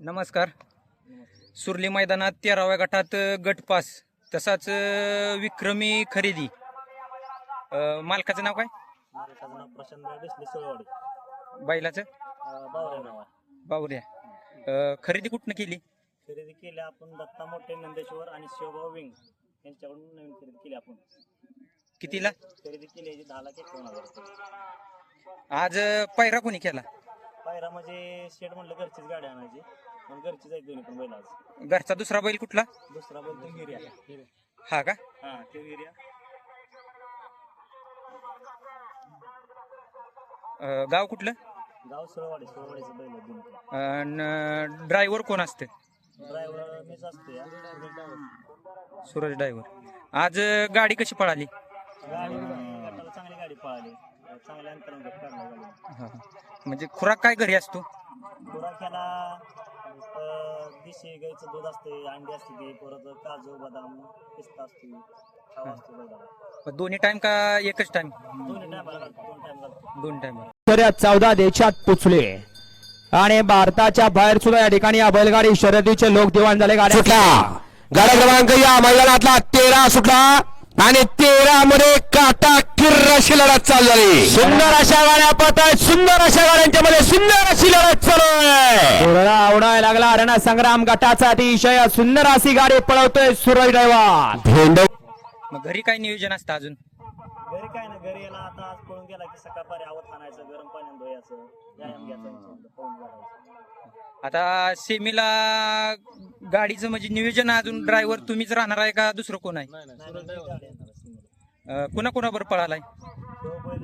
नमस्कार. सुरली मैदानात तेराव्या गटात अ, गट पास तसाच विक्रमी खरेदी. अ, मालकाचं नाव काय? नाव सोळवाडी. बैलाचं? बावरे नाव आहे. बावऱ्या. अ, खरेदी कुठनं केली? खरेदी केली आपण दत्ता मोठे नंदेश्वर आणि शिवभाऊ विंग. यांच्याकडून नवीन खरेदी केली आपण. कितीला? खरेदी केली दहा लाख एकावन्न हजार. रुपये. आज अ, पायरा कोणी केला? पायरा म्हणजे शेड म्हणलं घरचीच गाडी आणायची. पण घरचीच आहे दोन्ही पण बैल आज. घरचा दुसरा बैल कुठला? दुसरा बैल तो हिर्या हा का? हा तो हिर्या अ, गाव कुठलं? गाव सोळवाडी सोळवाडीचं बैल आहे दोन्ही. पण ड्रायव्हर कोण असते? ड्रायव्हर मीच असतो या. सूरज ड्रायव्हर आज अ, गाडी कशी पळाली? गाडी गटाला चांगली गाडी पळाली. चांगल्या अंतराने हा. म्हणजे खुराक काय घरी असतो? खुराक्याला देशी गाईचं दूध असते अंडी असते ती परत काजू बदाम पिस्ता असते खावा असतो बैलाला दोन्ही टाइम का एकच टाइम दोन्ही टायमाला घालतो दोन टाइम घालतो. दोन टाइम या चौदा देशात पोचले आणि भारताच्या बाहेर सुद्धा या ठिकाणी या बैलगाडी शर्यतीचे लोक दिवाण झाले गाड्या. सुटला. गाडा क्रमांक या मैदानातला तेरा सुटला. आणि तेरा मध्ये काटा किर्रशी लढत चालू झाली. सुंदर अशा गाड्या पळत आहेत. सुंदर अशा गाड्यांच्या मध्ये सुंदर अशी लढत चालू आहे. कोरडा आवडायला लागला. रण संग्राम गटाचा अतिशय सुंदर अशी गाडी पळवतोय सूरज ड्रायव्हर भेंड मग घरी काय नियोजन असतं अजून? घरी काय ना घरी याला आता आज पळून गेला की सकाळपारी आवत आणायचं गरम पाण्यात धुयाचं व्यायाम घ्यायचा आता सेमीला गाडीचं म्हणजे नियोजन अजून ड्रायव्हर तुम्हीच राहणार आहे का दुसरं कोण आहे? नाही नाही गाडी येणार सिंगल. अं, कुणा कुणाबरोबर पळालाय? तो बैल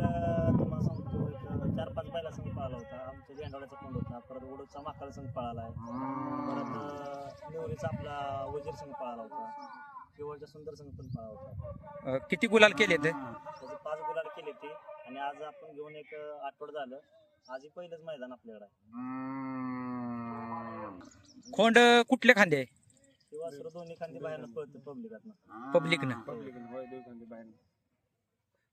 तुम्हाला सांगतो एक चार पाच बैला संघ पळाला होता. आमच्या झेंडावड्याचा कोंड होता. परत उडूचा माकाला संघ पळालाय. परत अं, निवरीचा आपला वजीर संघ पळाला होता. केवळच्या सुंदर संघ पण पळाला होता. अं, किती गुलाल केले ते? त्याचे पाच गुलाल केले ते. आणि आज आपण घेऊन एक आठवड झालं. आजही पहिलंच मैदान आपल्याकडे आहे. खोंड कुठल्या खांदे आहे? किंवा सर्व दोन्ही खांदी बाहेरनं पळतं पब्लिकातनं पब्लिकनं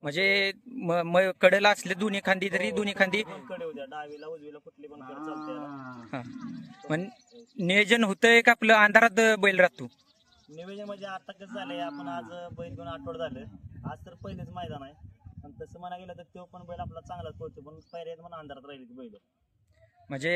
म्हणजे म- म- कडेला असले दोन्ही खांदी तरी दोन्ही खांदी दोन कडे उद्या डावीला उजवीला कुठली पण कडे चालते याला. हा. पण नियोजन होतंय का आपलं? अंधारात बैल राहतो? निवेदन म्हणजे आता कसं झालंय आपण आज बैल घेऊन आठवड झालं. आज तर पहिलेच मैदान आहे. पण तसं म्हणा गेलं तर तो पण बैल आपला चांगलाच पळतो पण पहिल्यात म्हणून अंधारात राहिली ती बैल. म्हणजे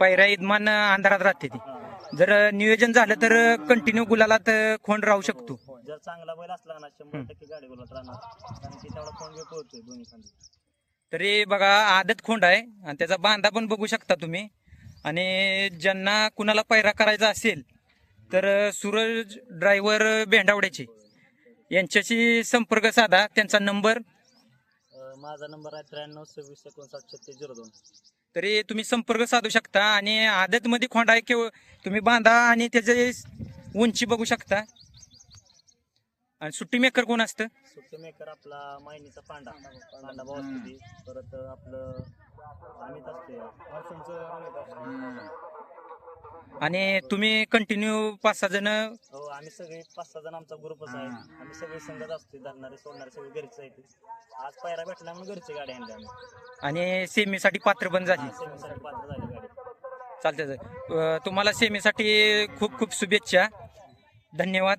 पैरा इदमान अंधारात राहते ती. हा. जर नियोजन झालं तर कंटिन्यू गुलालात खोंड राहू शकतो? जर चांगला बैल असला ना शंभर टक्के गाडी बोलत राहणार. कारण की तेवढा फोन बी पळतोय दोन्ही खांदी. तरी बघा आदत खोंड आहे आणि त्याचा बांधा पण बघू शकता तुम्ही. आणि ज्यांना कुणाला पैरा करायचा असेल तर सूरज ड्रायव्हर भेंडावड्याचे यांच्याशी संपर्क साधा. त्यांचा नंबर माझा नंबर आहे त्र्याण्णव सव्वीस एकोणसाठ छत्तीस झिरो दोन. तरी तुम्ही संपर्क साधू शकता आणि आदत मध्ये खोंड आहे किंवा तुम्ही बांधा आणि त्याचे उंची बघू शकता. आणि सुट्टी मेकर कोण असतं? सुट्टी मेकर आपला मायनीचा पांडा. पांडा भाऊ. असतो ती परत आपलं अमित असते आणि तुम्ही कंटिन्यू पाच सहा जण हो. आम्ही सगळे पाच सहा जण आमचा ग्रुपच आहे. आम्ही सगळे संघच असतो धरणारे सोडणारे सगळे घरचे आहेत. आज पायरा भेटला म्हणून घरची गाडी आणली आम्ही. आणि सेमीसाठी पात्र पण झाली. सेमीसाठी पात्र झाली गाडी. चालतंय सर. अं, तुम्हाला सेमीसाठी खूप खूप शुभेच्छा. धन्यवाद.